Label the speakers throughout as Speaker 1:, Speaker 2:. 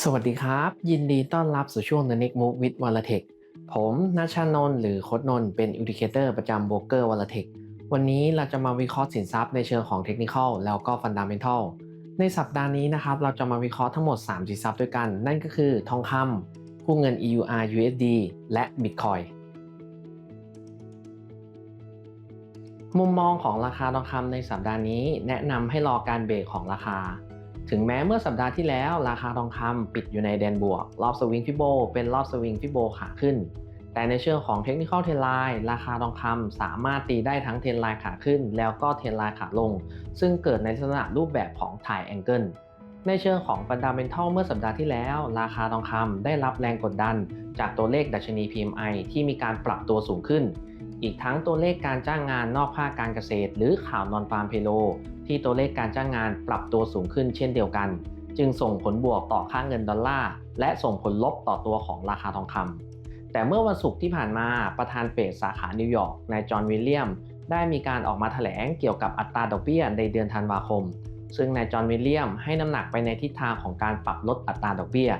Speaker 1: สวัสดีครับ ยินดีต้อนรับสู่ช่วง The Next Move with w a l a t e c h ผมนัชชานนท์หรือโคดนนท์เป็น Indicator ประจำโบรกเกอร์ w a l a t e c h วันนี้เราจะมาวิเคราะห์สินทรัพย์ในเชิงของเทคนิคแล้วก็ Fundamental ในสัปดาห์นี้นะครับ เราจะมาวิเคราะห์ทั้งหมด 3 สินทรัพย์ด้วยกัน นั่นก็คือทองคำคู่เงิน EUR USD และ Bitcoin มุมมองของราคาทองคำในสัปดาห์นี้ แนะนำให้รอการเบรกของราคา ถึงแม้เมื่อสัปดาห์ที่แล้ว ราคาทองคำปิดอยู่ในแดนบวก รอบสวิงฟิโบเป็นรอบสวิงฟิโบขาขึ้น แต่ในเชิงของเทคนิคอลเทนไลน์ราคาทองคำสามารถตีได้ทั้งเทนไลน์ขาขึ้น แล้วก็เทนไลน์ขาลง ซึ่งเกิดในลักษณะรูปแบบของถ่ายแองเกิลในเชิงของฟันดาเมนทัลเมื่อสัปดาห์ที่แล้ว ราคาทองคำได้รับแรงกดดัน จากตัวเลขดัชนี PMI ที่มีการปรับตัวสูงขึ้น อีกทั้งตัวเลขการจ้างงานนอกภาคการเกษตร หรือข่าวนอนฟาร์มเพโล ที่ตัวเลขการจ้างงานปรับตัวสูงขึ้นเช่นเดียวกัน จึงส่งผลบวกต่อค่าเงินดอลลาร์และส่งผลลบต่อตัวของราคาทองคำแต่เมื่อวันศุกร์ที่ผ่านมาประธานเฟดสาขานิวยอร์กนายจอห์นวิลเลียม ได้มีการออกมาแถลงเกี่ยวกับอัตราดอกเบี้ยในเดือนธันวาคม ซึ่งนายจอห์นวิลเลียมให้น้ำหนักไปในทิศทางของการปรับลดอัตราดอกเบี้ย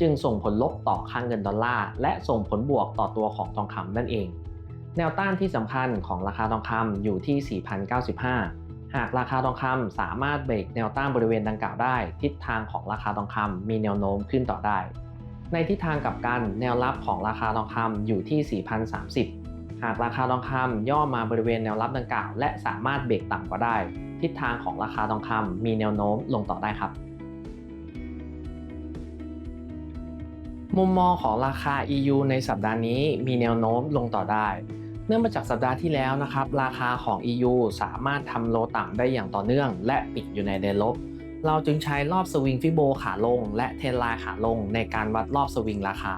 Speaker 1: จึงส่งผลลบต่อค่าเงินดอลลาร์และส่งผลบวกต่อตัวของทองคำนั่นเอง แนวต้านที่สำคัญของราคาทองคำอยู่ที่ 4,095 หากราคาทองคำสามารถเบรกแนวต้านบริเวณดังกล่าวได้ ทิศทางของราคาทองคำมีแนวโน้มขึ้นต่อได้ ในทิศทางกลับกันแนวรับของราคาทองคำอยู่ที่ 4,030 หากราคาทองคำย่อมาบริเวณแนวรับดังกล่าว และสามารถเบรกต่ำกว่าได้ ทิศทางของราคาทองคำมีแนวโน้มลงต่อได้ครับมุมมองของราคา EU ในสัปดาห์นี้มีแนวโน้มลงต่อได้ นื่องมาจากสัปดาห์ที่แล้วนะครับ ราคาของ EU สามารถทำโลต่ำได้อย่างต่อเนื่อง และปิดอยู่ในแดนลบ เราจึงใช้รอบสวิงฟิโบขาลง และเทนไลน์ขาลงในการวัดรอบสวิงราคา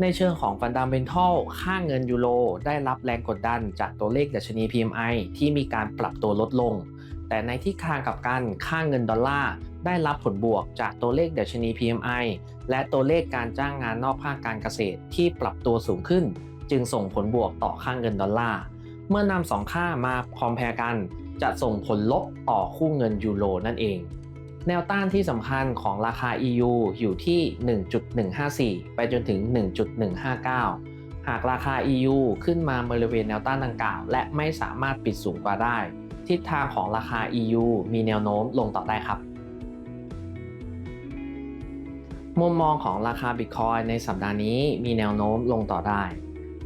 Speaker 1: ในเชิงของฟันดัมเบนทัลค่าเงินยูโรได้รับแรงกดดันจากตัวเลขดัชนี PMI ที่มีการปรับตัวลดลง แต่ในที่ทางกับกันค่าเงินดอลลาร์ได้รับผลบวกจากตัวเลขดัชนี PMI และตัวเลขการจ้างงานนอกภาคการเกษตรที่ปรับตัวสูงขึ้น จึงส่งผลบวกต่อค่าเงินดอลลาร์เมื่อนำสองค่ามาคอมเพลกัน จะส่งผลลบต่อคู่เงินยูโรนั่นเอง แนวต้านที่สำคัญของราคา EU อยู่ที่ 1.154 ไปจนถึง 1.159 หากราคา EU ขึ้นมาบริเวณแนวต้านดังกล่าว และไม่สามารถปิดสูงกว่าได้ ทิศทางของราคา EU มีแนวโน้มลงต่อได้ครับ มุมมองของราคาบิตคอยในสัปดาห์นี้มีแนวโน้มลงต่อได้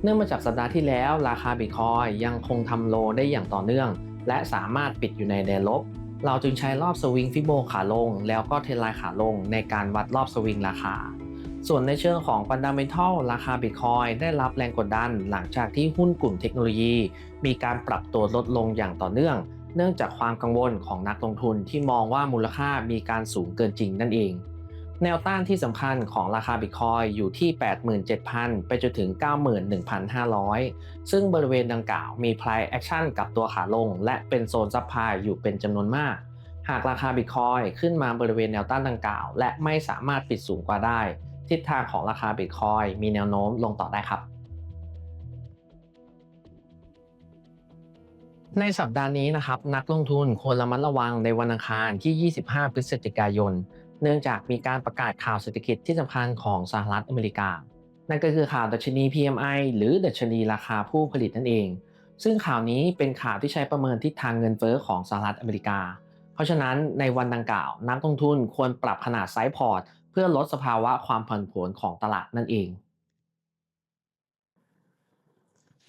Speaker 1: เนื่องมาจากสัปดาห์ที่แล้วราคาบิตคอยยังคงทำโลได้อย่างต่อเนื่อง และสามารถปิดอยู่ในแดนลบ เราจึงใช้รอบสวิงฟิโบขาลง แล้วก็เทนไลน์ขาลงในการวัดรอบสวิงราคา ส่วนในเชิงของฟันดัมเบลทัลราคาบิตคอยได้รับแรงกดดันหลังจากที่หุ้นกลุ่มเทคโนโลยี มีการปรับตัวลดลงอย่างต่อเนื่อง เนื่องจากความกังวลของนักลงทุนที่มองว่ามูลค่ามีการสูงเกินจริงนั่นเอง แนวต้านที่สำคัญของราคาบิตคอยอยู่ที่ 87,000 ไปจนถึง 91,500 ซึ่งบริเวณดังกล่าวมี price action กับตัวขาลง และเป็นโซนซับพลายอยู่เป็นจำนวนมาก หากราคาบิตคอยขึ้นมาบริเวณแนวต้านดังกล่าว และไม่สามารถปิดสูงกว่าได้ ทิศทางของราคาบิตคอยมีแนวโน้มลงต่อได้ครับในสัปดาห์นี้นะครับนักลงทุนควรระมัดระวังในวันอังคารที่ 25 พฤศจิกายน เนื่องจากมีการประกาศข่าวเศรษฐกิจที่สำคัญของสหรัฐอเมริกา นั่นก็คือข่าวดัชนี PMI หรือดัชนีราคาผู้ผลิตนั่นเอง ซึ่งข่าวนี้เป็นข่าวที่ใช้ประเมินทิศทางเงินเฟ้อของสหรัฐอเมริกา เพราะฉะนั้นในวันดังกล่าว นักลงทุนควรปรับขนาดไซส์พอร์ต เพื่อลดสภาวะความผันผวนของตลาดนั่นเอง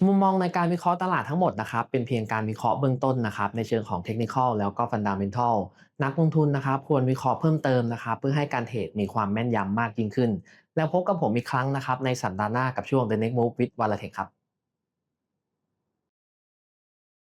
Speaker 1: มุมมองในการวิเคราะห์ตลาดทั้งหมดนะครับเป็นเพียงการวิเคราะห์เบื้องต้นนะครับในเชิงของเทคนิคแล้วก็ฟันดาเมนทัลนักลงทุนนะครับควรวิเคราะห์เพิ่มเติมนะครับเพื่อให้การเทรดมีความแม่นยำมากยิ่งขึ้น แล้วพบกับผมอีกครั้งนะครับในสัปดาห์หน้ากับช่วง The Next Move with v a l a t e c h ครับ